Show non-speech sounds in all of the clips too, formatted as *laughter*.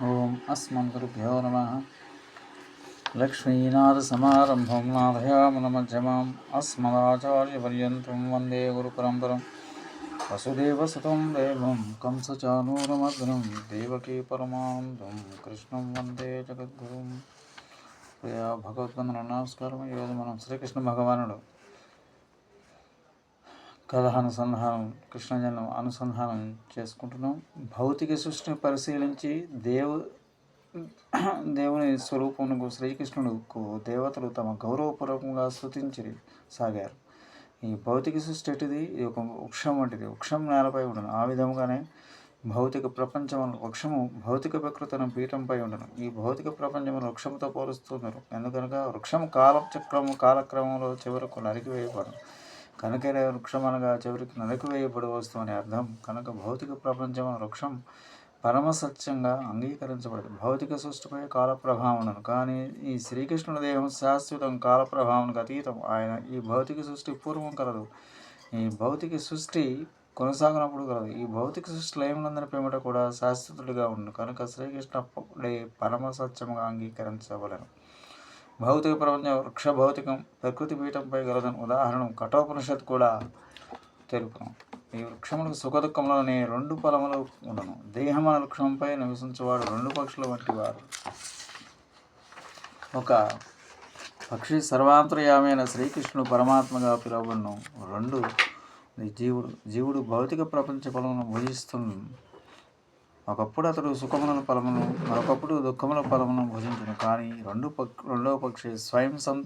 ఓం అస్మద్గురుభ్యో నమ లక్ష్మీనాథసమారంభం నాథయామనమధ్యమాం అస్మదాచార్యపర్యంతం వందే గురుపరంపరం వసుదేవసుతం దేవం కంసచానూరమగ్నం దేవకీ పరమాంతం కృష్ణం వందే జగద్గురుం ప్రియ భగవద్బంధన నమస్కారం ఈరోజు మనం శ్రీకృష్ణ భగవానుడు కథ అనుసంధానం కృష్ణజన్మ అనుసంధానం చేసుకుంటున్నాం. భౌతిక సృష్టిని పరిశీలించి దేవు దేవుని స్వరూపమునకు శ్రీకృష్ణుడుకు దేవతలు తమ గౌరవపూర్వకంగా స్థుతించి సాగారు. ఈ భౌతిక సృష్టి ఎటిది? ఇది ఒక వృక్షం వంటిది. వృక్షం నేలపై ఉండను. ఆ విధముగానే భౌతిక ప్రపంచం వృక్షము భౌతిక ప్రకృతిని పీఠంపై ఉండను. ఈ భౌతిక ప్రపంచం వృక్షంతో పోలుస్తున్నారు. ఎందుకనగా వృక్షం కాలచక్రము కాలక్రమంలో చివరకు నరికివేయబడను. కనుకనే వృక్షం అనగా చివరికి నరికివేయబడి వస్తువు అని అర్థం. కనుక భౌతిక ప్రపంచం వృక్షం పరమసత్యంగా అంగీకరించబడదు. భౌతిక సృష్టిపై కాల కానీ ఈ శ్రీకృష్ణుడు దేహం శాశ్వతం కాల అతీతం. ఆయన ఈ భౌతిక సృష్టి పూర్వం కలదు. ఈ భౌతిక సృష్టి కొనసాగినప్పుడు కలదు. ఈ భౌతిక సృష్టి లయములందరి పేమిట కూడా శాశ్వతుడిగా ఉండు కనుక శ్రీకృష్ణ పరమ సత్యముగా అంగీకరించబడను. భౌతిక ప్రపంచం వృక్ష భౌతికం ప్రకృతి పీఠంపై గలదని ఉదాహరణ కఠోపనిషత్ కూడా తెలుపును. ఈ వృక్షములకు సుఖదుఖంలోనే రెండు ఫలములు ఉండను. దేహమైన వృక్షంపై నివసించేవాడు రెండు పక్షుల వంటి వారు ఒక పక్షి సర్వాంతర్యామైన శ్రీకృష్ణుడు పరమాత్మగా పిలువబడును. రెండు జీవుడు జీవుడు భౌతిక ప్రపంచ ఫలమును భుజిస్తున్న ఒకప్పుడు అతడు సుఖముల ఫలమును మరొకప్పుడు దుఃఖముల ఫలమును భుజించను. కానీ రెండు పక్ రెండవ పక్షి స్వయం సం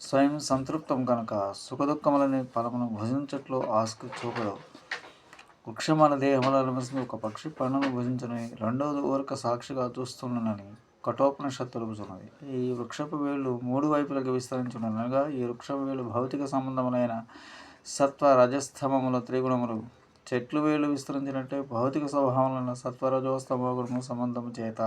స్వయం సంతృప్తం కనుక సుఖదుఖములని ఫలమును భుజించట్లో ఆస్తి చూపదు. వృక్షమాల దేహముల ఒక పక్షి పండును భుజించని రెండవది ఊరక సాక్షిగా చూస్తున్నానని కఠోపనిషత్తు తెలుపుతున్నది ఈ వృక్షపు వేళ్ళు మూడు వైపులకు విస్తరించుండగా ఈ వృక్షపు వేళ్ళు భౌతిక సంబంధములైన సత్వ రజస్తమముల త్రిగుణములు చెట్లు వేలు విస్తరించినట్టే భౌతిక స్వభావాలను సత్వరజోస్తమోగుణము సంబంధం చేత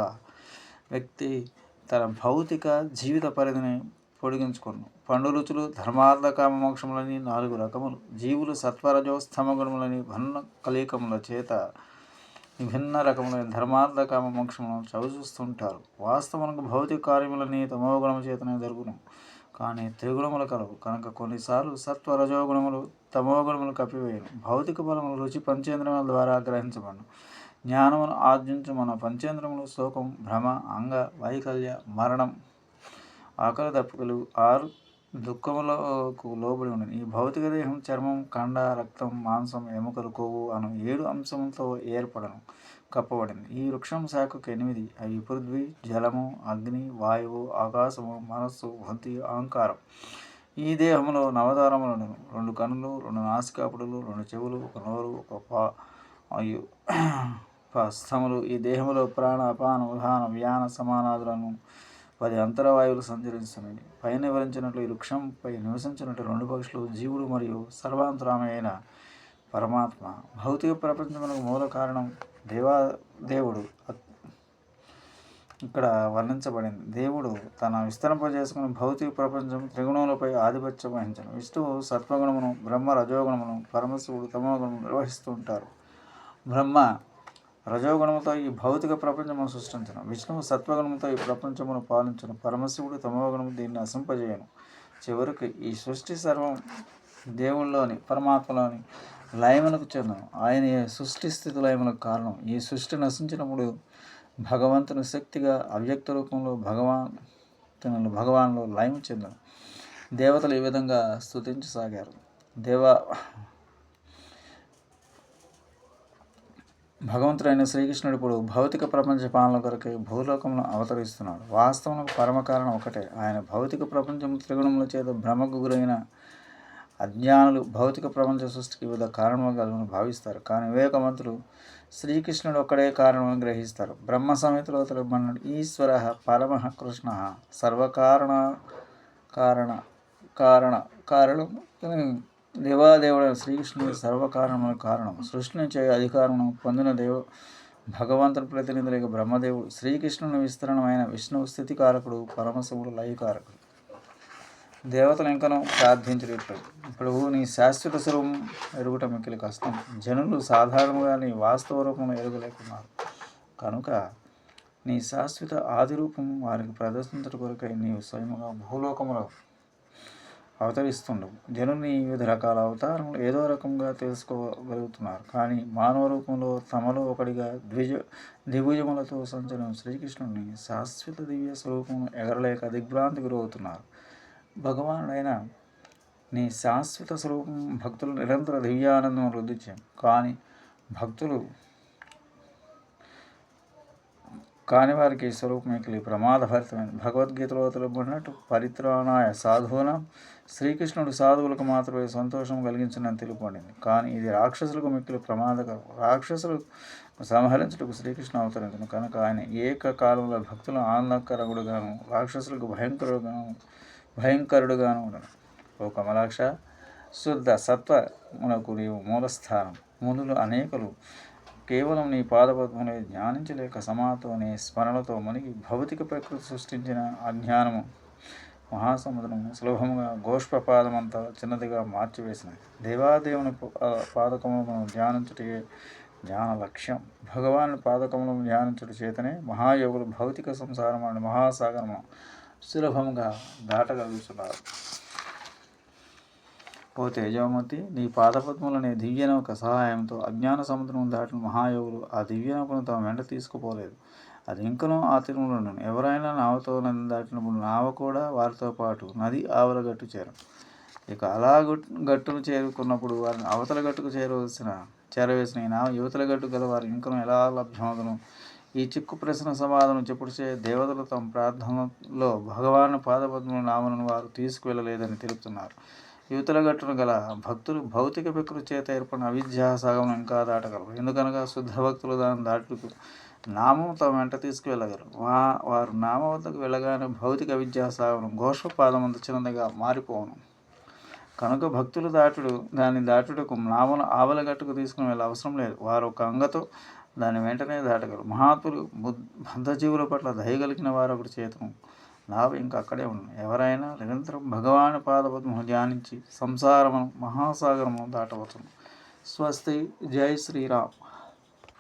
వ్యక్తి తన భౌతిక జీవిత పరిధిని పొడిగించుకును. పండు రుచులు ధర్మార్థ కామ మోక్షములని నాలుగు రకములు. జీవులు సత్వరజోస్తమగుణములని భన్న భిన్న కలీకముల చేత విభిన్న రకములైన ధర్మార్థకామ మోక్షములను చవిచూస్తుంటారు. వాస్తవములకు భౌతిక కార్యములని తమోగుణము చేతనే జరుగును. కానీ త్రిగుణములు కలవు. కనుక కొన్నిసార్లు సత్వ రజోగుణములు తమోగుణములు కప్పివేయను. భౌతిక బలములు రుచి పంచేంద్రముల ద్వారా గ్రహించబడను. జ్ఞానమును ఆర్జించు మన పంచేంద్రములు శోకం భ్రమ అంగ వైకల్య మరణం ఆకలి దప్పుకలు ఆరు దుఃఖములకు లోబడి ఉండను. ఈ భౌతిక దేహం చర్మం కండ రక్తం మాంసం ఎముకలు కొవ్వు అను ఏడు అంశంతో ఏర్పడను. కప్పబడింది. ఈ వృక్షం శాఖకు ఎనిమిది. అవి పృథ్వీ జలము అగ్ని వాయువు ఆకాశము మనస్సు బుద్ధి అహంకారం. ఈ దేహంలో నవదారములను రెండు కనులు రెండు నాసికాపుడులు రెండు చెవులు ఒక నోరు ఒక పా అయ్యు *clears throat* స్థములు ఈ దేహంలో ప్రాణ అపాన ఉదాన వ్యాన సమానాదులను పది అంతరవాయువులు సంచరిస్తున్నాయి పైన వివరించినట్లు ఈ వృక్షంపై నివసించినట్టు రెండు పక్షులు జీవుడు మరియు సర్వాంతరామైన పరమాత్మ. భౌతిక ప్రపంచములకు మూల కారణం దేవా దేవుడు ఇక్కడ వర్ణించబడింది. దేవుడు తన విస్తరింపజేసుకుని భౌతిక ప్రపంచం త్రిగుణములపై ఆధిపత్యం వహించను. విష్ణువు సత్వగుణమును బ్రహ్మ రజోగుణమును పరమశివుడు తమోగుణము నిర్వహిస్తూ ఉంటారు. బ్రహ్మ రజోగుణముతో ఈ భౌతిక ప్రపంచమును సృష్టించను. విష్ణువు సత్వగుణముతో ఈ ప్రపంచమును పాలించను. పరమశివుడు తమోగుణము దీన్ని అసింపజేయను చివరికి ఈ సృష్టి సర్వం దేవుల్లోని పరమాత్మలోని లయములకు చెందం ఆయన సృష్టి స్థితి లయములకు కారణం. ఈ సృష్టి నశించినప్పుడు భగవంతుని శక్తిగా అవ్యక్త రూపంలో భగవాన్ భగవాన్లో లయం చెందం దేవతలు ఈ విధంగా స్థుతించసాగారు దేవ భగవంతుడైన శ్రీకృష్ణుడు ఇప్పుడు భౌతిక ప్రపంచ పాలన కొరకై భూలోకంలో అవతరిస్తున్నాడు. వాస్తవంలో పరమకారణం ఒకటే. ఆయన భౌతిక ప్రపంచం త్రిగుణముల చేత భ్రమకు గురైన అజ్ఞానులు భౌతిక ప్రపంచ సృష్టికి వివిధ కారణములను భావిస్తారు. కానీ వివేకవంతులు శ్రీకృష్ణుడు ఒక్కడే కారణమని గ్రహిస్తారు. బ్రహ్మ సమేతలో తెలుపన్నాడు ఈశ్వర పరమ కృష్ణ సర్వకారణ కారణ కారణ కారణం దేవాదేవుడు శ్రీకృష్ణుడు సర్వకారణముల కారణం. సృష్టిని చేయ అధికారం పొందిన దేవ భగవంతుని ప్రతినిధులైన బ్రహ్మదేవుడు శ్రీకృష్ణుని విస్తరణమైన విష్ణువు స్థితికారకుడు పరమశివుడు లయకారకుడు. దేవతలు ఇంకనూ ప్రార్థించినట్లు ఇప్పుడు నీ శాశ్వత స్వరూపం ఎరుగుట మిక్కిలి కష్టం. జనులు సాధారణంగా నీ వాస్తవ రూపంలో ఎరుగలేకున్నారు. కనుక నీ శాశ్వత ఆది రూపం వారికి ప్రదర్శించడం కొరకై నీవు స్వయముగా భూలోకములో అవతరిస్తుండవు. జనుని వివిధ రకాల అవతారములు ఏదో రకంగా తెలుసుకోగలుగుతున్నారు. కానీ మానవ రూపంలో తమలో ఒకటిగా ద్విజ దిభుజములతో సంచలనం శ్రీకృష్ణుని శాశ్వత దివ్య స్వరూపం ఎగరలేక దిగ్భ్రాంతి గురవుతున్నారు భగవానుడైన నీ శాశ్వత స్వరూపం భక్తులు నిరంతర దివ్యానందం వృద్ధి కానీ భక్తులు కాని వారికి స్వరూపం మిగిలి ప్రమాదభరితమైన భగవద్గీతలో తెలుపుకున్నట్టు పరిత్రాణాయ సాధువున శ్రీకృష్ణుడు సాధువులకు మాత్రమే సంతోషం కలిగించినని తెలుపబడింది కానీ ఇది రాక్షసులకు మిక్కిలి ప్రమాదకరం. రాక్షసులు సంహరించుటకు శ్రీకృష్ణ అవతరించను. కనుక ఆయన ఏకకాలంలో భక్తుల ఆనందకరగుడుగాను రాక్షసులకు భయంకరుడుగాను భయంకరుడుగాను ఉండను ఓ కమలాక్ష శుద్ధ సత్వమునకు నీవు మూలస్థానం. మునులు అనేకులు కేవలం నీ పాదపద్మలే ధ్యానించలేక సమాతో నీ స్మరణతో మునిగి భౌతిక ప్రకృతి సృష్టించిన అజ్ఞానము మహాసముద్రము సులభముగా గోష్పపాదమంతా చిన్నదిగా మార్చివేసినది. దేవాదేవుని పాదకములను ధ్యానించుటే ధ్యాన లక్ష్యం. భగవాను పాదకములను ధ్యానించుట చేతనే మహాయోగులు భౌతిక సంసారం అనే మహాసాగరము సులభంగా దాటగలుగుతున్నారు. ఓ తేజోమూర్తి నీ పాదపద్మలనే దివ్యనౌక సహాయంతో అజ్ఞాన సముద్రం దాటిన మహాయోగులు ఆ దివ్యనౌకను తమ వెంట తీసుకుపోలేదు. అది ఇంకనూ ఆ తిరుమలను ఎవరైనా నావతో నది దాటినప్పుడు నావ కూడా వారితో పాటు నది ఆవల గట్టు చేరం. ఇక అలా గట్టును చేరుకున్నప్పుడు వారిని అవతల గట్టుకు చేరవలసిన చేరవేసిన ఈ నావ యువతల గట్టు గల వారు ఇంకను ఎలా లభ్యమవుతును ఈ చిక్కు ప్రశ్న సమాధానం చెప్పుడుచే దేవతలు తమ ప్రార్థనలో భగవాన్ పాదపద్మల నామను వారు తీసుకువెళ్ళలేదని తెలుపుతున్నారు. యువతల గట్టును గల భక్తులు భౌతిక ప్రకృతి చేత ఏర్పడిన అవిద్యా సాగం ఇంకా దాటగలరు. ఎందుకనగా శుద్ధ భక్తులు దాన్ని దాటుకు నామం తమ వెంట తీసుకువెళ్ళగలరు. వా వారు నామ వద్దకు వెళ్ళగానే భౌతిక విద్యా సాగరం ఘోషపాదమంత చిన్నదిగా మారిపోవను. కనుక భక్తులు దాటుడు దాన్ని దాటుటకు నామను ఆవలగట్టుకు తీసుకుని వెళ్ళే అవసరం లేదు. వారు ఒక అంగతో దాన్ని వెంటనే దాటగలరు. మహాత్ములు బద్ధజీవుల పట్ల దయగలిగిన వారు ఒకటి చేతను లాభం ఇంకా అక్కడే ఉంది. ఎవరైనా నిరంతరం భగవాన్ పాదపద్మను ధ్యానించి సంసారమును మహాసాగరము దాటవచ్చును. స్వస్తి. జై శ్రీరామ్.